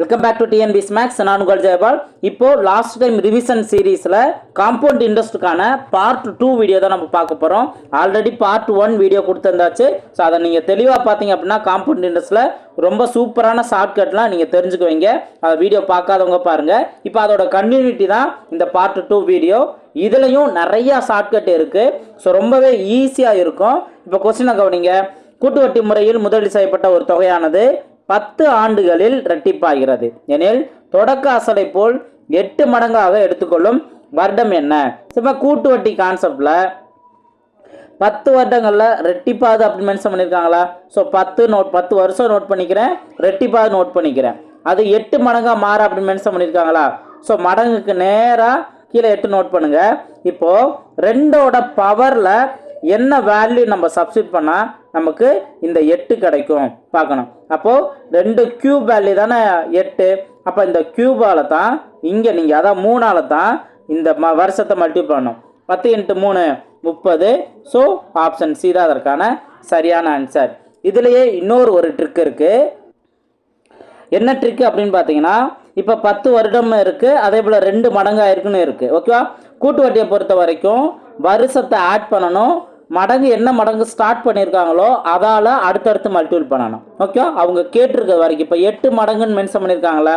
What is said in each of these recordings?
Welcome back to TNP ஸ்மேக்ஸ் நான் உங்கள் ஜெயபால். இப்போ லாஸ்ட் டைம் ரிவிஷன் சீரீஸில் காம்பவுண்ட் இன்ட்ரெஸ்ட்டுக்கான பார்ட் டூ வீடியோ தான் நம்ம பார்க்க போகிறோம் ஆல்ரெடி பார்ட் ஒன் வீடியோ கொடுத்துருந்தாச்சு. ஸோ அதை நீங்கள் தெளிவாக பார்த்தீங்க அப்படின்னா காம்பவுண்ட் இன்ட்ரெஸ்ட்டில் ரொம்ப சூப்பரான ஷார்ட்கட்லாம் நீங்கள் தெரிஞ்சுக்குவீங்க. அதை வீடியோ பார்க்காதவங்க பாருங்கள் இப்போ அதோட கம்யூனிட்டி தான் இந்த பார்ட் டூ வீடியோ இதுலேயும் நிறையா ஷார்ட்கட் இருக்குது ஸோ ரொம்பவே ஈஸியாக இருக்கும். இப்போ கொஸ்டினை கவனிங்க. கூட்டு வட்டி முறையில் முதலீடு செய்யப்பட்ட ஒரு தொகையானது பத்து ஆண்டுகளில் இரட்டிப்பாகிறது. எனில் தொடக்க அசலை போல் எட்டு மடங்காக எடுத்துக்கொள்ளும் வருடம் என்ன? சும்மா கூட்டு வட்டி கான்செப்டில் பத்து வருடங்களில் ரெட்டிப்பாது அப்படி மென்ஷன் பண்ணியிருக்காங்களா ஸோ பத்து நோட் பத்து வருஷம் நோட் பண்ணிக்கிறேன் ரெட்டிப்பாது நோட் பண்ணிக்கிறேன். அது எட்டு மடங்காக மாற அப்படி மென்ஷன் பண்ணியிருக்காங்களா ஸோ மடங்குக்கு நேராக கீழே எட்டு நோட் பண்ணுங்கள் இப்போது ரெண்டோட பவரில் என்ன வேல்யூ நம்ம சப்ஸ்டிட் பண்ணால் நமக்கு இந்த எட்டு கிடைக்கும்? பார்க்கணும். அப்போது ரெண்டு கியூப் வேல்யூ தானே எட்டு? அப்போ இந்த கியூபால் தான் இங்கே நீங்கள் அதான் மூணால் தான் இந்த ம வருஷத்தை மல்டிபிள் பண்ணணும். பத்து இன்ட்டு மூணு முப்பது. ஸோ ஆப்ஷன் சி தான் அதற்கான சரியான ஆன்சர் இதுலேயே இன்னொரு ஒரு ட்ரிக் இருக்குது என்ன ட்ரிக் அப்படின்னு பார்த்தீங்கன்னா இப்போ பத்து வருடம் இருக்குது அதே போல் ரெண்டு மடங்காக இருக்குன்னு இருக்குது ஓகேவா கூட்டு வட்டியை பொறுத்த வரைக்கும் வருஷத்தை ஆட் பண்ணணும். மடங்கு என்ன மடங்கு ஸ்டார்ட் பண்ணியிருக்காங்களோ அதால் அடுத்தடுத்து மல்டிபிள் பண்ணணும். ஓகே அவங்க கேட்டிருக்க வரைக்கும். இப்போ எட்டு மடங்குன்னு மென்ஷன் பண்ணியிருக்காங்களே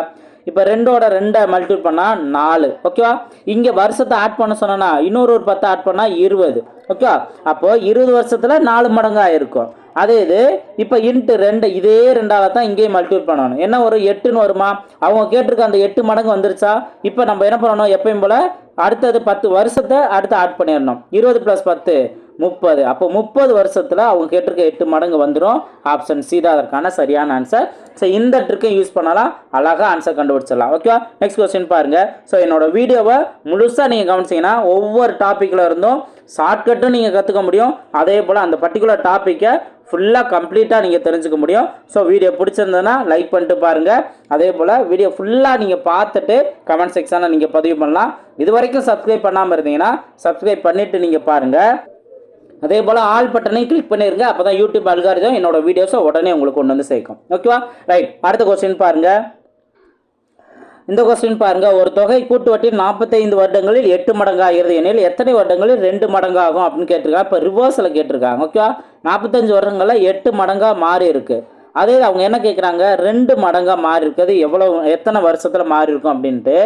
இப்போ ரெண்டோட ரெண்டை மல்டிபிள் பண்ணால் நாலு. ஓகேவா இங்கே வருஷத்தை ஆட் பண்ண சொன்னா இன்னொரு ஒரு பத்து ஆட் பண்ணால் இருபது. ஓகே அப்போது இருபது வருஷத்தில் நாலு மடங்கு ஆயிருக்கும் அதே இது இப்போ இன்ட்டு ரெண்டு இதே ரெண்டாவது தான் இங்கேயும் மல்டிபிள் பண்ணணும். என்ன ஒரு எட்டுன்னு வருமா? அவங்க கேட்டிருக்க அந்த எட்டு மடங்கு வந்துருச்சா? இப்போ நம்ம என்ன பண்ணணும்? எப்பயும் போல் அடுத்தது பத்து வருஷத்தை அடுத்து ஆட் பண்ணிடணும். இருபது ப்ளஸ் பத்து. முப்பது. அப்போ முப்பது வருஷத்தில் அவங்க கேட்டிருக்க எட்டு மடங்கு வந்துடும் ஆப்ஷன் சி தான் அதற்கான சரியான ஆன்சர் ஸோ இந்த ட்ரிக்கை யூஸ் பண்ணலாம். அழகாக ஆன்சர் கண்டுபிடிச்சிடலாம். ஓகேவா நெக்ஸ்ட் கொஸ்டின் பாருங்கள் ஸோ என்னோட வீடியோவை முழுசாக நீங்கள் கவனிச்சிங்கன்னா ஒவ்வொரு டாப்பிக்கில் இருந்தும் ஷார்ட்கட்டும் நீங்கள் கற்றுக்க முடியும். அதே போல் அந்த பர்டிகுலர் டாப்பிக்கை ஃபுல்லாக கம்ப்ளீட்டாக நீங்கள் தெரிஞ்சுக்க முடியும். ஸோ வீடியோ பிடிச்சிருந்ததுன்னா லைக் பண்ணிட்டு பாருங்கள் அதே போல் வீடியோ ஃபுல்லாக நீங்கள் பார்த்துட்டு கமெண்ட் செக்ஷனில் நீங்கள் பதிவு பண்ணலாம். இது வரைக்கும் சப்ஸ்கிரைப் பண்ணாமல் இருந்தீங்கன்னா சப்ஸ்கிரைப் பண்ணிவிட்டு நீங்கள் பாருங்கள் அதே போல் ஆல் பட்டனையும் கிளிக் பண்ணிருங்க. அப்போ தான் யூடியூப் அல்காரிதம் என்னோட வீடியோஸை உடனே உங்களுக்கு கொண்டு வந்து சேர்க்கும். ஓகேவா ரைட் அடுத்த கொஸ்டின் பாருங்கள் இந்த கொஸ்டின் பாருங்கள் ஒரு தொகை கூட்டு வட்டி நாற்பத்தைந்து வருடங்களில் எட்டு மடங்கு ஆகிறது எனில் எத்தனை வருடங்களில் ரெண்டு மடங்கு ஆகும் அப்படின்னு கேட்டிருக்காங்க. இப்போ ரிவர்ஸில் கேட்டிருக்காங்க. ஓகேவா நாற்பத்தஞ்சு வருடங்களில் எட்டு மடங்காக மாறி இருக்குது அதே அவங்க என்ன கேட்குறாங்க ரெண்டு மடங்காக மாறி இருக்குது எவ்வளோ எத்தனை வருஷத்தில் மாறி இருக்கும் அப்படின்ட்டு.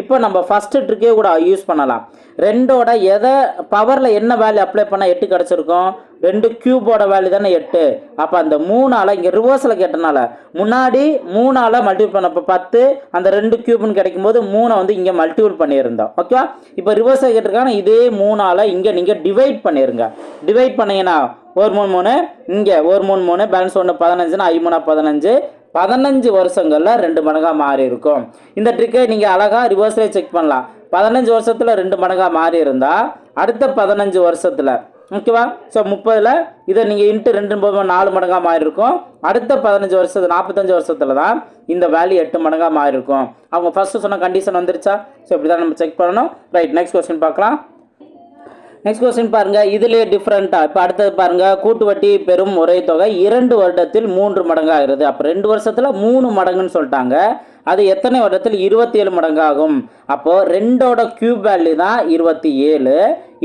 இப்போ நம்ம ஃபஸ்ட்டு ட்ரிக்கே கூட யூஸ் பண்ணலாம். ரெண்டோட எதை பவரில் என்ன வேல்யூ அப்ளை பண்ணால் எட்டு கிடச்சிருக்கும்? ரெண்டு கியூபோட வேல்யூ தானே எட்டு. அப்போ அந்த மூணால் இங்கே ரிவர்ஸில் கேட்டனால முன்னாடி மூணால் மல்டிபிள் பண்ண இப்போ பத்து அந்த ரெண்டு கியூப்னு கிடைக்கும்போது மூணை வந்து இங்கே மல்டிபிள் பண்ணியிருந்தோம். ஓகேவா இப்போ ரிவர்ஸில் கேட்டிருக்காங்க இதே மூணால் இங்கே நீங்கள் டிவைட் பண்ணிடுங்க டிவைட் பண்ணீங்கன்னா ஒரு மூணு மூணு இங்கே ஒரு மூணு மூணு பேலன்ஸ் ஒன்று பதினஞ்சுன்னா ஐ மூணா பதினஞ்சு. பதினஞ்சு வருஷங்களில் ரெண்டு மடங்காக மாறி இருக்கும். இந்த ட்ரிக்கை நீங்கள் அழகாக ரிவர்ஸ்லேயே செக் பண்ணலாம். பதினஞ்சு வருஷத்தில் ரெண்டு மடங்காக மாறி இருந்தால் அடுத்த பதினஞ்சு வருஷத்தில் ஓகேவா ஸோ முப்பதில் இதை நீங்கள் இன்ட்டு ரெண்டு போது நாலு மடங்காக மாறி இருக்கும். அடுத்த பதினஞ்சு வருஷத்து நாற்பத்தஞ்சு வருஷத்தில் தான் இந்த வேல்யூ எட்டு மடங்காக மாறி இருக்கும். அவங்க ஃபஸ்ட்டு சொன்ன கண்டிஷன் வந்துருச்சா? ஸோ இப்படி தான் நம்ம செக் பண்ணணும். ரைட் நெக்ஸ்ட் கொஸ்டின் பார்க்கலாம். நெக்ஸ்ட் கொஸ்டின் பாருங்க. இதுலேயே டிஃப்ரெண்டா இப்போ அடுத்தது பாருங்க. கூட்டு வட்டி பெறும் ஒரே தொகை இரண்டு வருடத்தில் மூன்று மடங்காகிறது. அப்போ ரெண்டு வருஷத்துல மூணு மடங்குன்னு சொல்லிட்டாங்க. அது எத்தனை வருடத்தில்? இருபத்தி ஏழு மடங்காகும். அப்போ ரெண்டோட கியூப் வேல்யூ தான் இருபத்தி ஏழு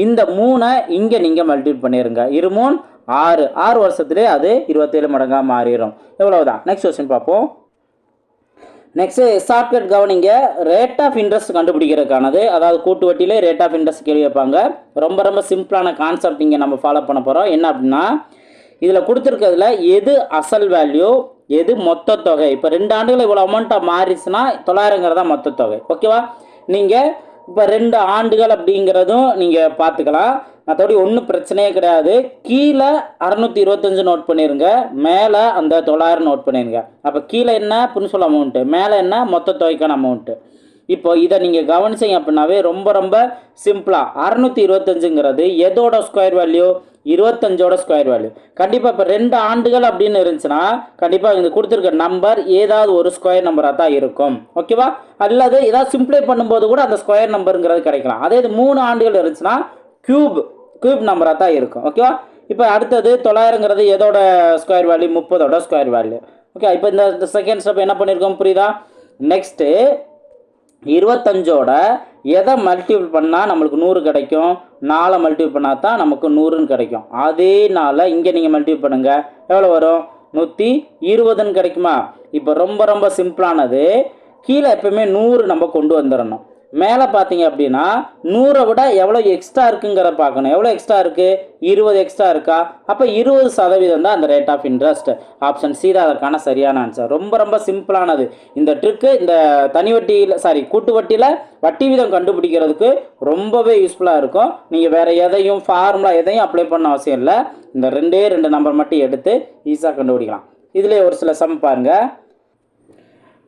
இந்த மூணை இங்கே நீங்கள் மல்டிபிள் பண்ணிடுங்க இரு மூணு ஆறு. ஆறு வருஷத்துலேயே அது இருபத்தேழு மடங்காக மாறிடும் எவ்வளவுதான்? நெக்ஸ்ட் கொஸ்டின் பார்ப்போம். நெக்ஸ்ட் ஷார்ட்கட் கவனிங்க. ரேட் ஆஃப் இன்ட்ரெஸ்ட் கண்டுபிடிக்கிறதுக்கானது. அதாவது கூட்டு வட்டியிலே ரேட் ஆஃப் இன்ட்ரெஸ்ட் கேள்வி வைப்பாங்க ரொம்ப ரொம்ப சிம்பிளான கான்செப்ட் இங்கே நம்ம ஃபாலோ பண்ண போகிறோம் என்ன அப்படின்னா இதில் கொடுத்துருக்கிறதுல எது அசல் வேல்யூ எது மொத்த தொகை? இப்போ ரெண்டு ஆண்டுகள் இவ்வளோ அமௌண்ட்டாக மாறிச்சுன்னா தொள்ளாயிரங்கிறதா மொத்த தொகை. ஓகேவா நீங்கள் இப்போ ரெண்டு ஆண்டுகள் அப்படிங்கிறதும் நீங்கள் பார்த்துக்கலாம். மற்றபடி ஒன்றும் பிரச்சனையே கிடையாது. கீழே அறநூற்றி இருபத்தஞ்சு நோட் பண்ணிடுங்க மேலே அந்த தொள்ளாயிரம் நோட் பண்ணிடுங்க அப்போ கீழே என்ன பிரின்சிபல் அமௌண்ட்டு மேலே என்ன? மொத்த தொகைக்கான அமௌண்ட்டு இப்போ இதை நீங்கள் கவனிச்சிங்க அப்படின்னாவே ரொம்ப ரொம்ப சிம்பிளாக அறநூற்றி இருபத்தஞ்சுங்கிறது எதோட ஸ்கொயர் வேல்யூ இருபத்தஞ்சோட ஸ்கொயர் வேல்யூ கண்டிப்பாக இப்போ ரெண்டு ஆண்டுகள் அப்படின்னு இருந்துச்சுன்னா கண்டிப்பாக இங்கே கொடுத்துருக்க நம்பர் ஏதாவது ஒரு ஸ்கொயர் நம்பராக தான் இருக்கும். ஓகேவா அல்லது ஏதாவது சிம்பிளை பண்ணும்போது கூட அந்த ஸ்கொயர் நம்பருங்கிறது கிடைக்கலாம். அதே இது மூணு ஆண்டுகள் இருந்துச்சுன்னா க்யூப் கியூப் நம்பராக தான் இருக்கும். ஓகேவா இப்போ அடுத்தது தொள்ளாயிரங்கிறது எதோட ஸ்கொயர் வேல்யூ முப்பதோட ஸ்கொயர் வேல்யூ ஓகே இப்போ இந்த செகண்ட் ஸ்டெப் என்ன பண்ணியிருக்கோம் புரியுதா? நெக்ஸ்ட்டு இருபத்தஞ்சோட எதை மல்டிபிள் பண்ணால் நம்மளுக்கு நூறு கிடைக்கும்? நாலை மல்டிபிள் பண்ணால் தான் நமக்கு நூறுன்னு கிடைக்கும். அதே நாளை இங்கே நீங்கள் மல்டிபிள் பண்ணுங்கள் எவ்வளோ வரும்? நூற்றி இருபதுன்னு கிடைக்குமா? இப்போ ரொம்ப ரொம்ப சிம்பிளானது கீழே எப்பயுமே நூறு நம்ம கொண்டு வந்துடணும் மேலே பார்த்தீங்க அப்படின்னா நூறை விட எவ்வளோ எக்ஸ்ட்ரா இருக்குங்கிறத பார்க்கணும். எவ்வளோ எக்ஸ்ட்ரா இருக்குது இருபது எக்ஸ்ட்ரா இருக்கா? அப்போ இருபது சதவீதம் தான் அந்த rate of interest option C தான் அதற்கான சரியான ஆன்சர் ரொம்ப ரொம்ப சிம்பிளானது. இந்த ட்ரிக்கு இந்த தனி வட்டியில் சாரி கூட்டு வட்டியில் வட்டி வீதம் கண்டுபிடிக்கிறதுக்கு ரொம்பவே யூஸ்ஃபுல்லாக இருக்கும். நீங்கள் வேறு எதையும் ஃபார்முலா எதையும் அப்ளை பண்ண அவசியம் இல்லை. இந்த ரெண்டே ரெண்டு நம்பர் மட்டும் எடுத்து ஈஸியாக கண்டுபிடிக்கலாம். இதிலே ஒரு சில சம் பாருங்கள்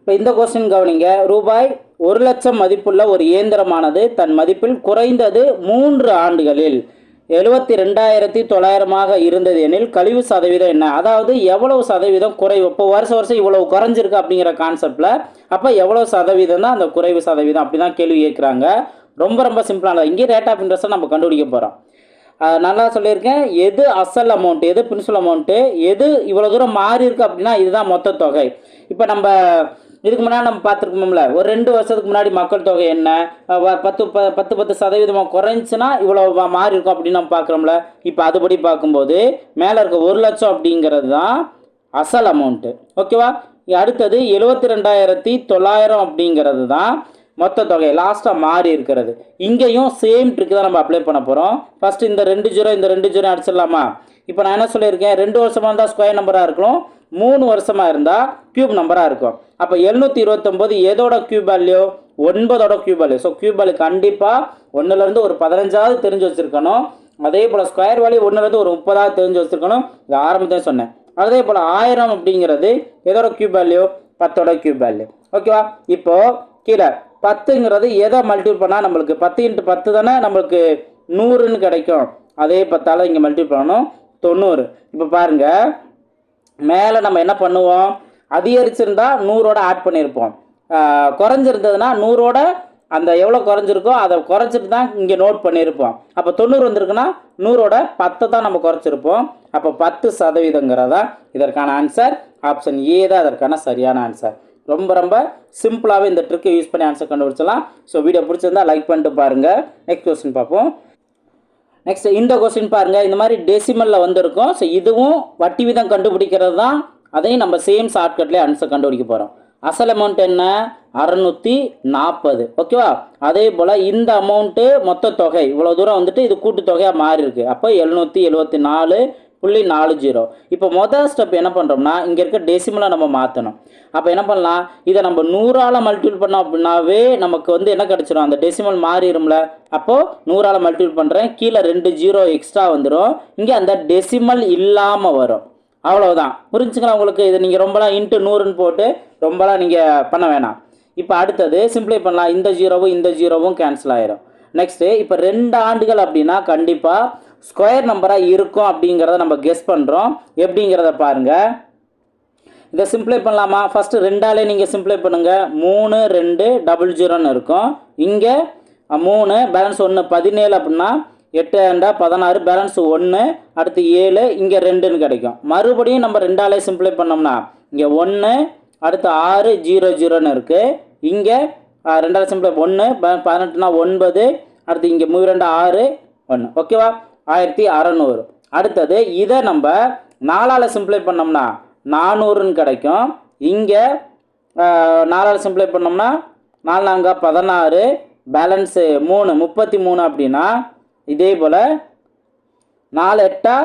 இப்போ இந்த கொஸ்டின் கவனிங்க. ரூபாய் ஒரு லட்சம் மதிப்புள்ள ஒரு இயந்திரமானது தன் மதிப்பில் குறைந்தது மூன்று ஆண்டுகளில் எழுபத்தி ரெண்டாயிரத்தி தொள்ளாயிரமாக இருந்தது எனில் கழிவு சதவீதம் என்ன? அதாவது எவ்வளவு சதவீதம் குறைவு? இப்போ வருஷம் வருஷம் இவ்வளவு குறைஞ்சிருக்கு அப்படிங்கிற கான்செப்டில் அப்போ எவ்வளோ சதவீதம் தான் அந்த குறைவு சதவீதம் அப்படி தான் கேள்வி கேட்குறாங்க. ரொம்ப ரொம்ப சிம்பிளானது இங்கே ரேட் ஆஃப் இன்ட்ரெஸ்ட்டை நம்ம கண்டுபிடிக்க போகிறோம் நல்லா சொல்லியிருக்கேன். எது அசல் அமௌண்ட் எது பிரின்சிபல் அமௌண்ட்டு எது இவ்வளோ தூரம் மாறி இருக்கு அப்படின்னா இதுதான் மொத்த தொகை. இப்போ நம்ம இதுக்கு முன்னாடி நம்ம பார்த்துருக்கோம்ல ஒரு ரெண்டு வருஷத்துக்கு முன்னாடி மக்கள் தொகை என்ன? பத்து ப பத்து பத்து சதவீதமாக குறைஞ்சுன்னா இவ்வளோ மாறி இருக்கும் அப்படின்னு நம்ம பார்க்குறோம்ல. இப்போ அதுபடி பார்க்கும்போது மேலே இருக்க ஒரு லட்சம் அப்படிங்கிறது தான் அசல் அமௌண்ட்டு ஓகேவா அடுத்தது எழுபத்தி ரெண்டாயிரத்தி தொள்ளாயிரம் அப்படிங்கிறது தான் மொத்த தொகை. லாஸ்ட்டாக மாறி இருக்கிறது. இங்கேயும் சேம் ட்ரிக் தான் நம்ம அப்ளை பண்ண போகிறோம் ஃபஸ்ட்டு இந்த ரெண்டு ஜீரோ இந்த ரெண்டு ஜீரோ அடிச்சிடலாமா? இப்போ நான் என்ன சொல்லியிருக்கேன்? ரெண்டு வருஷமாக இருந்தால் ஸ்கொயர் நம்பராக இருக்கணும். மூணு வருஷமாக இருந்தால் கியூப் நம்பராக இருக்கும். அப்போ எழுநூற்றி இருபத்தொம்போது எதோட cube value ஒன்பதோட cube value so cube value கண்டிப்பாக ஒன்றுலேருந்து ஒரு பதினஞ்சாவது தெரிஞ்சு வச்சுருக்கணும். அதே போல் ஸ்கொயர் வேல்யூ ஒன்றுலேருந்து ஒரு முப்பதாவது தெரிஞ்சு வச்சுருக்கணும். இது ஆரம்பத்தே சொன்னேன். அதே போல் ஆயிரம் அப்படிங்கிறது எதோட கியூப் வேல்யூ பத்தோட கியூப் வேல்யூ ஓகேவா இப்போது கீழே பத்துங்கிறது எதை மல்டிபிள் பண்ணால் நம்மளுக்கு பத்து இன்ட்டு பத்து தானே நம்மளுக்கு நூறுன்னு கிடைக்கும். அதே பத்தால் இங்கே மல்டிபிள் பண்ணணும் தொண்ணூறு. இப்போ பாருங்கள் மேலே நம்ம என்ன பண்ணுவோம்? அதிகரிச்சிருந்தா நூறோட ஆட் பண்ணியிருப்போம் குறைஞ்சிருந்ததுன்னா நூறோட அந்த எவ்வளோ குறைஞ்சிருக்கோ அதை குறைச்சிட்டு தான் இங்கே நோட் பண்ணியிருப்போம் அப்போ தொண்ணூறு வந்திருக்குன்னா நூறோட பத்தை தான் நம்ம குறைச்சிருப்போம். அப்போ பத்து சதவீதங்கிறதா இதற்கான ஆன்சர் ஆப்ஷன் ஏ தான் அதற்கான சரியான ஆன்சர் ரொம்ப ரொம்ப சிம்பிளாகவே இந்த ட்ரிக்கை யூஸ் பண்ணி ஆன்சர் கண்டுபிடிச்சலாம் ஸோ வீடியோ பிடிச்சிருந்தா லைக் பண்ணிட்டு பாருங்கள் நெக்ஸ்ட் கொஸ்டின் பார்ப்போம். நெக்ஸ்ட் இந்த கொஸ்டின் பாருங்கள் இந்த மாதிரி டெசிமலில் வந்திருக்கும். ஸோ இதுவும் வட்டி வீதம் கண்டுபிடிக்கிறது தான். அதையும் நம்ம சேம் ஷார்ட்கட்லேயே ஆன்சர் கண்டுபிடிக்க போகிறோம் அசல் அமௌண்ட் என்ன? அறநூற்றி நாற்பது ஓகேவா அதே போல் இந்த அமௌண்ட்டு மொத்த தொகை. இவ்வளோ தூரம் வந்துட்டு இது கூட்டு தொகையாக மாறி இருக்கு அப்போ எழுநூற்றி எழுபத்தி நாலு புள்ளி நாலு ஜீரோ. இப்போ மொதல் ஸ்டெப் என்ன பண்ணுறோம்னா இங்கே இருக்க டெசிமலை நம்ம மாற்றணும் அப்போ என்ன பண்ணலாம்? இதை நம்ம நூறால் மல்டிபிள் பண்ணோம் அப்படின்னாவே நமக்கு வந்து என்ன கிடச்சிரும்? அந்த டெசிமல் மாறிடும்ல. அப்போது நூறால் மல்டிபிள் பண்ணுறேன் கீழே ரெண்டு ஜீரோ எக்ஸ்ட்ரா வந்துடும் இங்கே அந்த டெசிமல் இல்லாமல் வரும். அவ்வளோதான் புரிஞ்சுக்கலாம் உங்களுக்கு? இதை நீங்கள் ரொம்பலாம் இன்ட்டு நூறுன்னு போட்டு ரொம்பலாம் நீங்கள் பண்ண வேணாம். இப்போ அடுத்தது சிம்பிளை பண்ணலாம். இந்த ஜீரோவும் இந்த ஜீரோவும் கேன்சல் ஆயிரும். நெக்ஸ்ட்டு இப்போ ரெண்டு ஆண்டுகள் அப்படின்னா கண்டிப்பாக ஸ்கொயர் நம்பராக இருக்கும் அப்படிங்கிறத நம்ம கெஸ் பண்ணுறோம் எப்படிங்கிறத பாருங்கள் இதை சிம்ப்ளை பண்ணலாமா? ஃபஸ்ட்டு ரெண்டாலே நீங்கள் சிம்ப்ளை பண்ணுங்கள் மூணு ரெண்டு டபுள் ஜீரோன்னு இருக்கும். இங்கே மூணு பேலன்ஸ் ஒன்று பதினேழு அப்படின்னா எட்டு ரெண்டா பதினாறு பேலன்ஸ் ஒன்று அடுத்து ஏழு இங்கே ரெண்டுன்னு கிடைக்கும். மறுபடியும் நம்ம ரெண்டாலே சிம்ப்ளை பண்ணோம்னா இங்கே ஒன்று அடுத்து ஆறு ஜீரோ ஜீரோன்னு இருக்குது இங்கே ரெண்டாவது சிம்ப்ளை ஒன்று பதினெட்டுனா ஒன்பது அடுத்து இங்கே மூணு ரெண்டு ஆறு ஒன்று ஓகேவா ஆயிரத்தி அறநூறு. அடுத்தது இதை நம்ம நாலால் சிம்ப்ளை பண்ணோம்னா நானூறுன்னு கிடைக்கும். இங்கே நாலால் சிம்ப்ளை பண்ணோம்னா நாலு நாங்க பதினாறு பேலன்ஸு மூணு முப்பத்தி மூணு அப்படின்னா இதே போல் நாலு எட்டா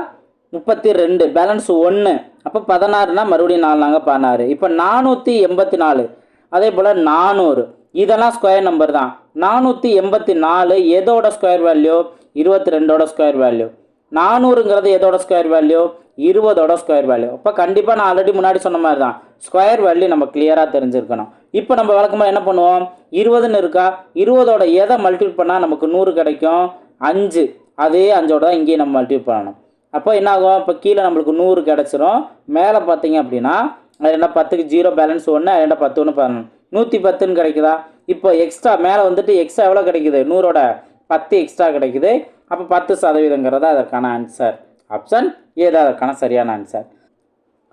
முப்பத்தி ரெண்டு பேலன்ஸ் ஒன்று அப்போ பதினாறுனா மறுபடியும் நாலு நாங்கள் பதினாறு. இப்போ நானூற்றி எண்பத்தி நாலு. அதே போல் நானூறு. இதெல்லாம் ஸ்கொயர் நம்பர் தான். நானூற்றி எண்பத்தி நாலு எதோட ஸ்கொயர் வேல்யூ இருபத்தி ரெண்டோட ஸ்கொயர் வேல்யூ நானூறுங்கிறது எதோட ஸ்கொயர் வேல்யூ இருபதோட ஸ்கொயர் வேல்யூ அப்போ கண்டிப்பாக நான் ஆல்ரெடி முன்னாடி சொன்ன மாதிரி தான் ஸ்கொயர் வேல்யூ நம்ம கிளியராக தெரிஞ்சிருக்கணும். இப்போ நம்ம வழக்கமாக என்ன பண்ணுவோம்? இருபதுன்னு இருக்கா? இருபதோட எதை மல்டிபிள் பண்ணால் நமக்கு நூறு கிடைக்கும்? அஞ்சு. அதே அஞ்சோட தான் இங்கேயும் நம்ம மல்டிபிள் பண்ணணும். அப்போ என்ன ஆகும் இப்போ கீழே நம்மளுக்கு நூறு கிடச்சிரும். மேலே பார்த்தீங்க அப்படின்னா அது என்ன? பத்துக்கு ஜீரோ பேலன்ஸ் ஒன்று அது என்ன? பத்து ஒன்று பதினொன்று நூற்றி பத்துன்னு கிடைக்குதா? இப்போ எக்ஸ்ட்ரா மேலே வந்துட்டு எக்ஸ்ட்ரா எவ்வளோ கிடைக்குது? நூறோட பத்து எக்ஸ்ட்ரா கிடைக்குது. அப்போ பத்து சதவீதங்கிறது அதற்கான ஆன்சர் ஆப்ஷன் ஏதா அதற்கான சரியான ஆன்சர்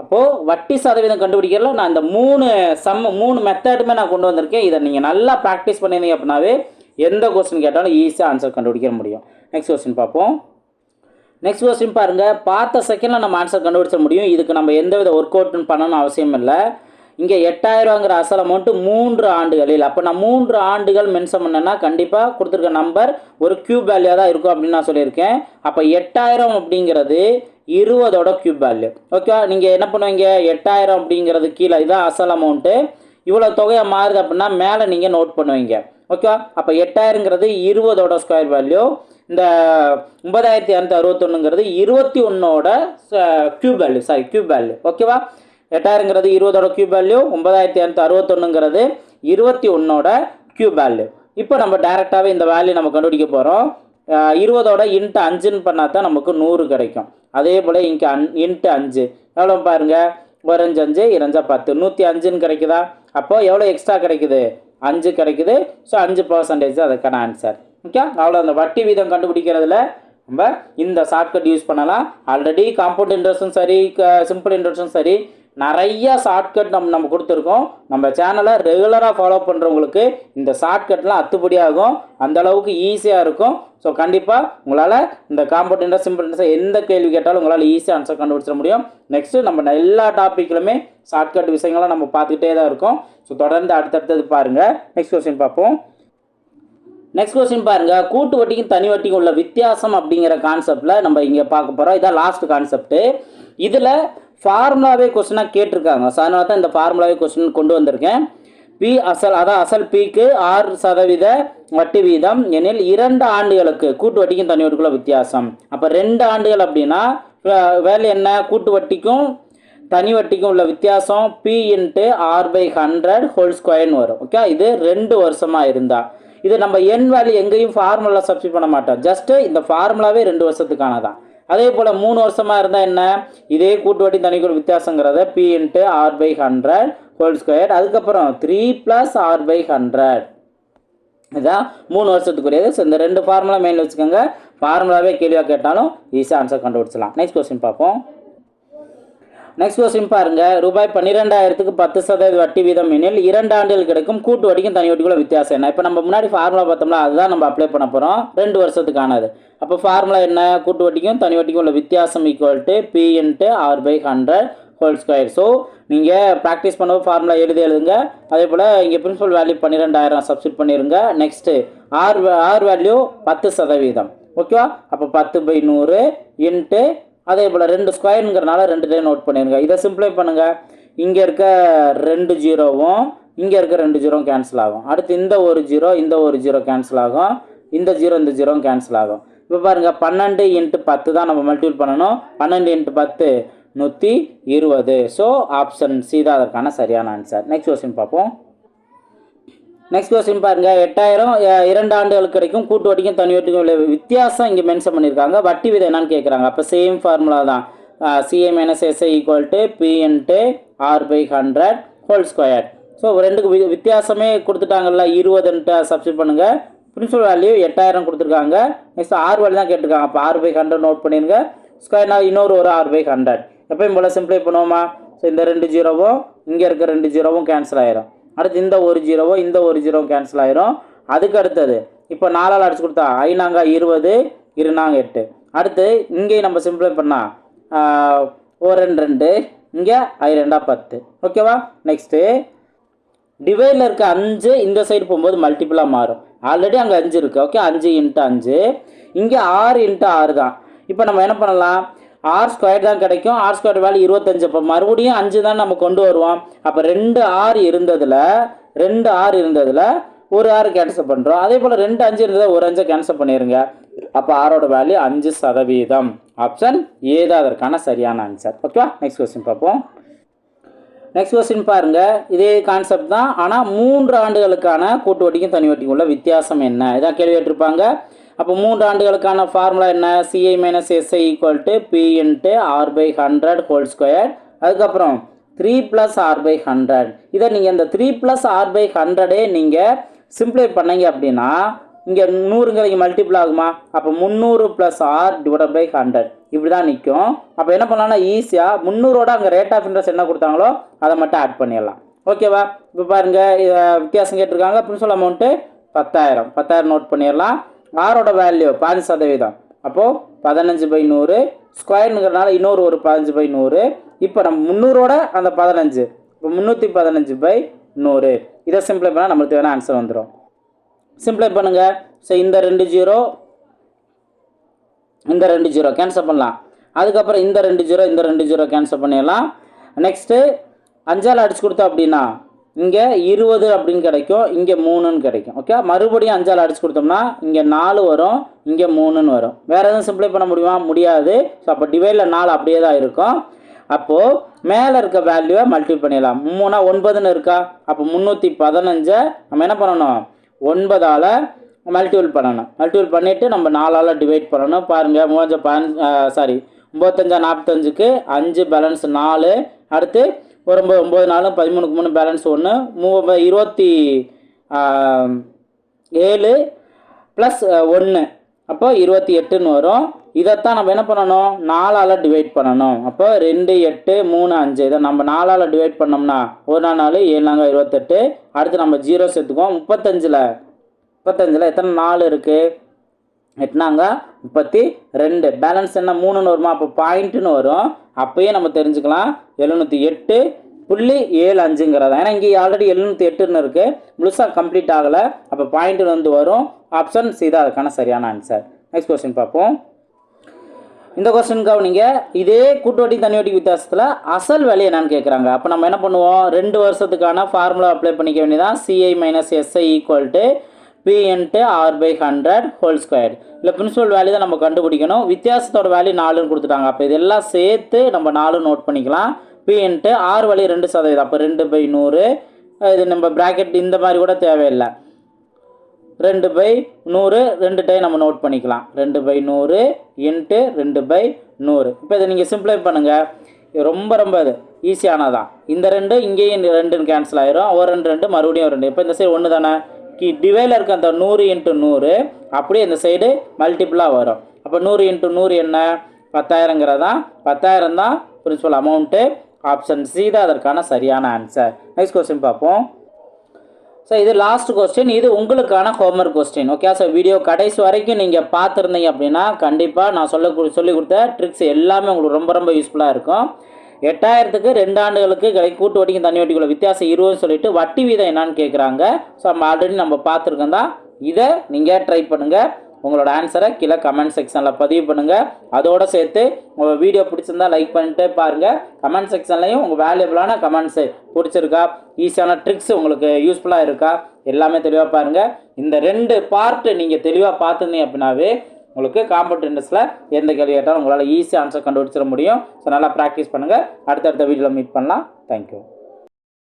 அப்போது வட்டி சதவீதம் கண்டுபிடிக்கிறதுல நான் இந்த மூணு சம் மூணு மெத்தடுமே நான் கொண்டு வந்திருக்கேன். இதை நீங்கள் நல்லா ப்ராக்டிஸ் பண்ணியிருந்தீங்க அப்படின்னாவே எந்த கொஸ்டின் கேட்டாலும் ஈஸியாக ஆன்சர் கண்டுபிடிக்க முடியும். நெக்ஸ்ட் கொஸ்டின் பார்ப்போம். நெக்ஸ்ட் கொஸ்டின் பாருங்கள் பார்த்த செகண்டில் நம்ம ஆன்சர் கண்டுபிடிச்ச முடியும். இதுக்கு நம்ம எந்த வித ஒர்க் அவுட்னு பண்ணணும்னு அவசியம் இல்லை இங்கே எட்டாயிரங்கிற அசல் அமௌண்ட்டு மூன்று ஆண்டுகளில். அப்போ நான் மூன்று ஆண்டுகள் மென்ஷன் பண்ணேன்னா கண்டிப்பாக கொடுத்துருக்க நம்பர் ஒரு கியூப் வேல்யூ தான் இருக்கும் அப்படின்னு நான் சொல்லியிருக்கேன். அப்போ எட்டாயிரம் அப்படிங்கிறது இருபதோட கியூப் வேல்யூ ஓகே நீங்கள் என்ன பண்ணுவீங்க? எட்டாயிரம் அப்படிங்கிறது கீழே இதுதான் அசல் அமௌண்ட்டு இவ்வளோ தொகையாக மாறுது அப்படின்னா மேலே நீங்கள் நோட் பண்ணுவீங்க. ஓகே அப்போ எட்டாயிரங்கிறது இருபதோட ஸ்கொயர் வேல்யூ இந்த ஒன்பதாயிரத்தி இரநூத்தி அறுபத்தொன்னுங்கிறது இருபத்தி ஒன்றோட cube value sorry cube value ஓகேவா எட்டாயிரங்கிறது இருபதோட கியூப் வேல்யூ ஒன்பதாயிரத்தி இரநூத்தி அறுபத்தொன்னுங்கிறது இருபத்தி ஒன்றோட கியூப் வேல்யூ இப்போ நம்ம டேரெக்டாகவே இந்த வேல்யூ நம்ம கண்டுபிடிக்க போகிறோம் இருபதோட இன்ட்டு அஞ்சுன்னு பண்ணால் தான் நமக்கு நூறு கிடைக்கும். அதே போல் இங்கே அன் இன்ட்டு அஞ்சு. எவ்வளோ பாருங்கள் ஒரு அஞ்சு அஞ்சு இரஞ்சா பத்து. நூற்றி அஞ்சுன்னு கிடைக்குதா? அப்போ எவ்வளோ எக்ஸ்ட்ரா கிடைக்குது? அஞ்சு கிடைக்குது. ஸோ அஞ்சு பர்சன்டேஜ் அதுக்கான ஆன்சர் ஓகே அவ்வளோ அந்த வட்டி வீதம் கண்டுபிடிக்கிறதுல நம்ம இந்த ஷார்ட்கட் யூஸ் பண்ணலாம். ஆல்ரெடி காம்பவுண்ட் இன்ட்ரெஸ்ட்டும் சரி சிம்பிள் இன்ட்ரெஸ்ட்டும் சரி நிறைய ஷார்ட்கட் நம்ம நம்ம கொடுத்துருக்கோம். நம்ம சேனலை ரெகுலராக ஃபாலோ பண்ணுறவங்களுக்கு இந்த ஷார்ட்கட்லாம் அத்துப்படியாகும். அந்த அளவுக்கு ஈஸியாக இருக்கும். ஸோ கண்டிப்பாக உங்களால் இந்த காம்பவுண்ட் இன்ட்ரெஸ்ட் சிம்பிள் இன்ட்ரெஸ்ட் எந்த கேள்வி கேட்டாலும் உங்களால் ஈஸியாக ஆன்சர் கண்டுபிடிச்சிட முடியும். நெக்ஸ்ட்டு நம்ம எல்லா டாப்பிக்கிலுமே ஷார்ட்கட் விஷயங்களை நம்ம பார்த்துக்கிட்டே தான் இருக்கோம். ஸோ தொடர்ந்து அடுத்தடுத்தது பாருங்கள் நெக்ஸ்ட் கொஸ்டின் பார்ப்போம். நெக்ஸ்ட் கொஸ்டின் பாருங்கள் கூட்டு வட்டிக்கும் தனி வட்டிக்கும் உள்ள வித்தியாசம் அப்படிங்கிற கான்செப்டில் நம்ம இங்கே பார்க்க போகிறோம் இதான் லாஸ்ட் கான்செப்ட்டு இதில் ஃபார்முலாவே கொஸ்டினாக கேட்டிருக்காங்க. ஸோ அதனால தான் இந்த ஃபார்முலாவே கொஸ்டின் கொண்டு வந்திருக்கேன். பி அசல் அதான் அசல் பிக்கு ஆறு சதவீத வட்டி வீதம். எனில் இரண்டு ஆண்டுகளுக்கு கூட்டு வட்டிக்கும் தனி வட்டிக்குள்ள வித்தியாசம். அப்போ ரெண்டு ஆண்டுகள் அப்படின்னா வே- வேலை என்ன? கூட்டு வட்டிக்கும் தனி வட்டிக்கும் உள்ள வித்தியாசம். P into R by hundred whole ஸ்கொயர்னு வரும். ஓகே இது ரெண்டு வருஷமாக இருந்தால் இது நம்ம என் வேல்யூ எங்கேயும் ஃபார்முலா சப்ஸ்டியூட் பண்ண மாட்டோம். ஜஸ்ட்டு இந்த ஃபார்முலாவே ரெண்டு வருஷத்துக்கானதான் அதே போல் மூணு வருஷமாக இருந்தால் என்ன? இதே கூட்டு வட்டி தனிக்குள் வித்தியாசங்கிறத P into R by hundred whole square அதுக்கப்புறம் three plus R by hundred இதான் மூணு வருஷத்துக்குரியது. ஸோ இந்த ரெண்டு ஃபார்முலா மெயின் வச்சுக்கோங்க. ஃபார்முலாவே கேள்வியாக கேட்டாலும் ஈஸியாக ஆன்சர் கண்டுபிடிச்சலாம் நெக்ஸ்ட் கொஸ்டின் பார்ப்போம். நெக்ஸ்ட் கொஸ்டின் பாருங்க. ரூபாய் பன்னிரெண்டாயிரத்துக்கு பத்து சதவீத வட்டி வீதம் எனில் இரண்டு ஆண்டுகள் கிடைக்கும் கூட்டு வட்டிக்கும் தனி வட்டிக்குள்ள வித்தியாசம் என்ன? இப்போ நம்ம முன்னாடி ஃபார்முலா பார்த்தோம்னா அதுதான் நம்ம அப்ளை பண்ண போகிறோம் ரெண்டு வருஷத்துக்கானது. அப்போ ஃபார்முலா என்ன? கூட்டு வட்டிக்கும் தனி வட்டிக்கும் உள்ள வித்தியாசம் equal to P into R by hundred whole square so நீங்கள் ப்ராக்டிஸ் பண்ண ஃபார்முலா எழுதி எழுதுங்க. அதே போல் இங்கே பிரின்சிபல் வேல்யூ பன்னிரெண்டாயிரம் சப்ஸ்டிட் பண்ணிடுங்க நெக்ஸ்ட்டு ஆர் ஆர் வேல்யூ பத்து சதவீதம். ஓகேவா அப்போ பத்து பை நூறு இன்ட்டு அதே போல் ரெண்டு ஸ்கொயருங்கிறனால ரெண்டு டைம் நோட் பண்ணிடுங்க இதை சிம்ப்ளை பண்ணுங்கள் இங்கே இருக்க ரெண்டு ஜீரோவும் இங்கே இருக்க ரெண்டு ஜீரோவும் கேன்சல் ஆகும். அடுத்து இந்த ஒரு ஜீரோ இந்த ஒரு ஜீரோ கேன்சல் ஆகும். இந்த ஜீரோ இந்த ஜீரோவும் கேன்சல் ஆகும். இப்போ பாருங்கள் பன்னெண்டு இன்ட்டு பத்து தான் நம்ம மல்டிபிள் பண்ணணும். பன்னெண்டு இன்ட்டு பத்து நூற்றி இருபது. ஸோ ஆப்ஷன் சி தான் அதற்கான சரியான ஆன்சர் நெக்ஸ்ட் கொஸ்டின் பார்ப்போம். நெக்ஸ்ட் கொஸ்டின் பாருங்க. எட்டாயிரம் இரண்டு ஆண்டுகளுக்கு கிடைக்கும் கூட்டு வட்டிக்கும் தனி வட்டிக்கும் உள்ள வித்தியாசம் இங்கே மென்ஷன் பண்ணியிருக்காங்க. வட்டி விதை என்னன்னு கேட்குறாங்க அப்போ சேம் ஃபார்முலா தான். CA minus SI equal to P R by hundred whole square so ரெண்டுக்கு வி- வித்தியாசமே கொடுத்துட்டாங்கல்ல. இருபதுன்ட்டு சப்ஸ்டிட் பண்ணுங்கள் பிரின்சிபல் வேல்யூ எட்டாயிரம் கொடுத்துருக்காங்க. நெக்ஸ்ட் ஆறு வேல்யூ தான் கேட்டிருக்காங்க. அப்போ ஆறு பை ஹண்ட்ரட் நோட் பண்ணிடுங்க ஸ்கொயர்னா இன்னொரு ஒரு ஆறு பை ஹண்ட்ரட் எப்பயும் போல் சிம்ப்ளை பண்ணுவோமா? ஸோ இந்த ரெண்டு ஜீரோவும் இங்கே இருக்க ரெண்டு ஜீரோவும் கேன்சல் ஆயிரும். அடுத்து இந்த ஒரு ஜீரோவோ இந்த ஒரு ஜீரோவும் கேன்சல் ஆயிரும். அதுக்கு அடுத்தது இப்போ நாலால் அடிச்சு கொடுத்தா ஐநாங்க இருபது இருநாங்க எட்டு. அடுத்து இங்கே நம்ம சிம்பிளை பண்ணால் ஒரு ரெண்டு ரெண்டு இங்கே ஐ ரெண்டா பத்து. ஓகேவா நெக்ஸ்ட்டு டிவைடில் இருக்க அஞ்சு இந்த சைடு போகும்போது மல்டிபிளாக மாறும். ஆல்ரெடி அங்கே அஞ்சு இருக்குது ஓகே அஞ்சு இன்ட்டு அஞ்சு. இங்கே ஆறு இன்ட்டு ஆறு தான். இப்போ நம்ம என்ன பண்ணலாம்? ஆர் ஸ்கொயர் தான் கிடைக்கும். ஆர் ஸ்கொயர் வேல்யூ இருபத்தஞ்சு. அப்போ மறுபடியும் அஞ்சு தான் நம்ம கொண்டு வருவோம். அப்போ ரெண்டு ஆறு இருந்ததில் ரெண்டு ஆறு இருந்ததில் ஒரு ஆறு கேன்சல் பண்ணுறோம் அதே போல் ரெண்டு அஞ்சு இருந்ததை ஒரு அஞ்சை கேன்சல் பண்ணிடுங்க அப்போ ஆரோட வேல்யூ அஞ்சு சதவீதம். ஆப்ஷன் ஏதா அதற்கான சரியான ஆன்சர் ஓகேவா நெக்ஸ்ட் கொஸ்டின் பார்ப்போம். நெக்ஸ்ட் கொஸ்டின் பாருங்க. இதே கான்செப்ட் தான். ஆனால் மூன்று ஆண்டுகளுக்கான கூட்டு வட்டிக்கும் தனி வட்டிக்கும் உள்ள வித்தியாசம் என்ன? இதான் கேள்வி கேட்டிருப்பாங்க. அப்போ மூன்று ஆண்டுகளுக்கான ஃபார்முலா என்ன CI minus SI equal to P into R by hundred whole square அதுக்கப்புறம் three plus R by hundred இதை நீங்கள் இந்த த்ரீ ப்ளஸ் ஆர் பை ஹண்ட்ரடே நீங்கள் சிம்ப்ளை பண்ணீங்க அப்படின்னா இங்கே நூறுங்கிறீங்க மல்டிபிள் ஆகுமா? அப்போ முந்நூறு plus R divide by hundred இப்படி தான் நிற்கும் அப்போ என்ன பண்ணலாம்னா ஈஸியாக முந்நூறோட அங்கே ரேட் ஆஃப் இன்ட்ரெஸ்ட் என்ன கொடுத்தாங்களோ அதை மட்டும் ஆட் பண்ணிடலாம். ஓகேவா இப்போ பாருங்கள் இதை வித்தியாசம் கேட்டிருக்காங்க. பிரின்சிபல் அமௌண்ட்டு பத்தாயிரம். பத்தாயிரம் நோட் பண்ணிடலாம். ஆரோட வேல்யூ பாஞ்சு சதவீதம். அப்போது பதினஞ்சு பை நூறு ஸ்கொயருங்கிறனால இன்னொரு ஒரு பதினஞ்சு பை நூறு. இப்போ நம்ம முந்நூறோட அந்த பதினஞ்சு இப்போ முந்நூற்றி பதினஞ்சு பை நூறு. இதை சிம்பிளை பண்ணால் நம்மளுக்கு வேணால் ஆன்சர் வந்துடும் சிம்பிளை பண்ணுங்கள் ஸோ இந்த ரெண்டு ஜீரோ இந்த ரெண்டு ஜீரோ கேன்சல் பண்ணலாம். அதுக்கப்புறம் இந்த ரெண்டு ஜீரோ இந்த ரெண்டு ஜீரோ கேன்சல் பண்ணிடலாம். நெக்ஸ்ட்டு அஞ்சால் அடிச்சு கொடுத்தோம் அப்படின்னா இங்கே இருபது அப்படின்னு கிடைக்கும் இங்கே மூணுன்னு கிடைக்கும். ஓகே மறுபடியும் அஞ்சால் அடிச்சு கொடுத்தோம்னா இங்கே நாலு வரும் இங்கே மூணுன்னு வரும். வேறு எதுவும் சிம்பிளை பண்ண முடியுமா? முடியாது. ஸோ அப்போ டிவைடில் நாலு அப்படியே தான் இருக்கும். அப்போது மேலே இருக்க வேல்யூவை மல்டிபிள் பண்ணிடலாம். மூணா ஒன்பதுன்னு இருக்கா? அப்போ முந்நூற்றி பதினஞ்சை நம்ம என்ன பண்ணணும்? ஒன்பதால் மல்டிபிள் பண்ணணும். மல்டிபிள் பண்ணிவிட்டு நம்ம நாலால் டிவைட் பண்ணணும். பாருங்கள் மூவஞ்ச பன் சாரி ஒம்பத்தஞ்சா நாற்பத்தஞ்சுக்கு அஞ்சு பேலன்ஸ் நாலு. அடுத்து ஒரு ஒம்பது ஒம்பது நாலும் பதிமூணுக்கு மூணு பேலன்ஸ் ஒன்று மூ இருபத்தி ஏழு ப்ளஸ் ஒன்று அப்போ இருபத்தி எட்டுன்னு வரும். இதைத்தான் நம்ம என்ன பண்ணணும்? நாலால் டிவைட் பண்ணணும். அப்போ ரெண்டு எட்டு மூணு அஞ்சு. இதை நம்ம நாலால் டிவைட் பண்ணோம்னா ஒரு நாள் நாலு ஏழு நாங்கள் இருபத்தெட்டு. அடுத்து நம்ம ஜீரோ சேர்த்துக்குவோம். முப்பத்தஞ்சில் முப்பத்தஞ்சில் எத்தனை நாலு இருக்குது எட்டுனாங்க முப்பத்தி ரெண்டு. பேலன்ஸ் என்ன? மூணுன்னு வருமா? அப்போ பாயிண்ட்டுன்னு வரும். அப்பயே நம்ம தெரிஞ்சுக்கலாம். எழுநூற்றி எட்டு புள்ளி ஏழு அஞ்சுங்கிறதா? ஏன்னா இங்கே ஆல்ரெடி எழுநூற்றி எட்டுன்னு இருக்குது முழுசாக கம்ப்ளீட் ஆகலை. அப்போ பாயிண்ட்டுன்னு வந்து வரும். ஆப்ஷன் சி தான் அதுக்கான சரியான ஆன்சர் நெக்ஸ்ட் கொஸ்டின் பார்ப்போம். இந்த கொஸ்டின் கவனிங்க. இதே கூட்டுவட்டி தனி வட்டி வித்தியாசத்தில் அசல் வேலை என்னன்னு கேட்குறாங்க அப்போ நம்ம என்ன பண்ணுவோம்? ரெண்டு வருஷத்துக்கான ஃபார்முலா அப்ளை பண்ணிக்க வேண்டியதான் CI minus SI equal to P into R by hundred whole square இல்லை பிரின்சிபல் வேல்யூ தான் நம்ம கண்டுபிடிக்கணும். வித்தியாசத்தோட வேல்யூ நாலுன்னு கொடுத்துட்டாங்க. அப்போ இதெல்லாம் சேர்த்து நம்ம நாலு நோட் பண்ணிக்கலாம். பி இன்ட்டு ஆர் வழி ரெண்டு சதவீதம். அப்போ ரெண்டு பை நூறு. இது நம்ம ப்ராக்கெட் இந்த மாதிரி கூட தேவையில்லை. ரெண்டு பை நூறு ரெண்டு டை நம்ம நோட் பண்ணிக்கலாம். ரெண்டு பை நூறு இன்ட்டு ரெண்டு பை நூறு. இப்போ இதை நீங்கள் சிம்ப்ளை பண்ணுங்கள் ரொம்ப ரொம்ப இது. ஈஸியானதான் இந்த ரெண்டு இங்கேயும் ரெண்டுன்னு கேன்சல் ஆயிரும். ஒரு ரெண்டு ரெண்டு மறுபடியும் ஒரு ரெண்டு. இப்போ இந்த சைடு ஒன்று தானே கி டிவைல இருக்க அந்த நூறு இன்ட்டு நூறு அப்படியே இந்த சைடு மல்டிப்புளாக வரும். அப்போ நூறு இன்ட்டு நூறு என்ன? பத்தாயிரங்கிறதான் பத்தாயிரம் தான் பிரின்சிபல் அமௌண்ட்டு ஆப்ஷன் சி தான் அதற்கான சரியான ஆன்சர் நெக்ஸ்ட் கொஸ்டின் பார்ப்போம். ஸோ இது லாஸ்ட் கொஸ்டின் இது உங்களுக்கான homework question okay so video கடைசி வரைக்கும் நீங்கள் பார்த்துருந்தீங்க அப்படின்னா கண்டிப்பாக நான் சொல்ல சொல்லி கொடுத்த ட்ரிக்ஸ் எல்லாமே உங்களுக்கு ரொம்ப ரொம்ப யூஸ்ஃபுல்லாக இருக்கும். எட்டாயிரத்துக்கு ரெண்டு ஆண்டுகளுக்கு கிடை கூட்டு வட்டிக்கும் தண்ணி வட்டிக்குள்ள வித்தியாசம் இருபதுன்னு சொல்லிட்டு வட்டி வீதம் என்னன்னு கேட்குறாங்க ஸோ நம்ம ஆல்ரெடி நம்ம பார்த்துருக்கோம் தான். இதை நீங்கள் ட்ரை பண்ணுங்கள் உங்களோட ஆன்சரை கீழே கமெண்ட் செக்ஷனில் பதிவு பண்ணுங்கள் அதோடு சேர்த்து உங்கள் வீடியோ பிடிச்சிருந்தா லைக் பண்ணிட்டு பாருங்கள் கமெண்ட் செக்ஷன்லையும் உங்கள் வேல்யூபிளான கமெண்ட்ஸு பிடிச்சிருக்கா? ஈஸியான ட்ரிக்ஸ் உங்களுக்கு யூஸ்ஃபுல்லாக இருக்கா? எல்லாமே தெளிவாக பாருங்கள் இந்த ரெண்டு பார்ட்டு நீங்கள் தெளிவாக பார்த்துருந்தீங்க அப்படின்னாவே உங்களுக்கு காம்பவுண்ட் எந்த கேள்வி கேட்டாலும் உங்களால் ஈஸியாக ஆன்சர் கண்டுபிடிச்சிட முடியும். ஸோ நல்லா ப்ராக்டிஸ் பண்ணுங்கள் அடுத்தடுத்த வீடியோவில் மீட் பண்ணலாம். தேங்க்யூ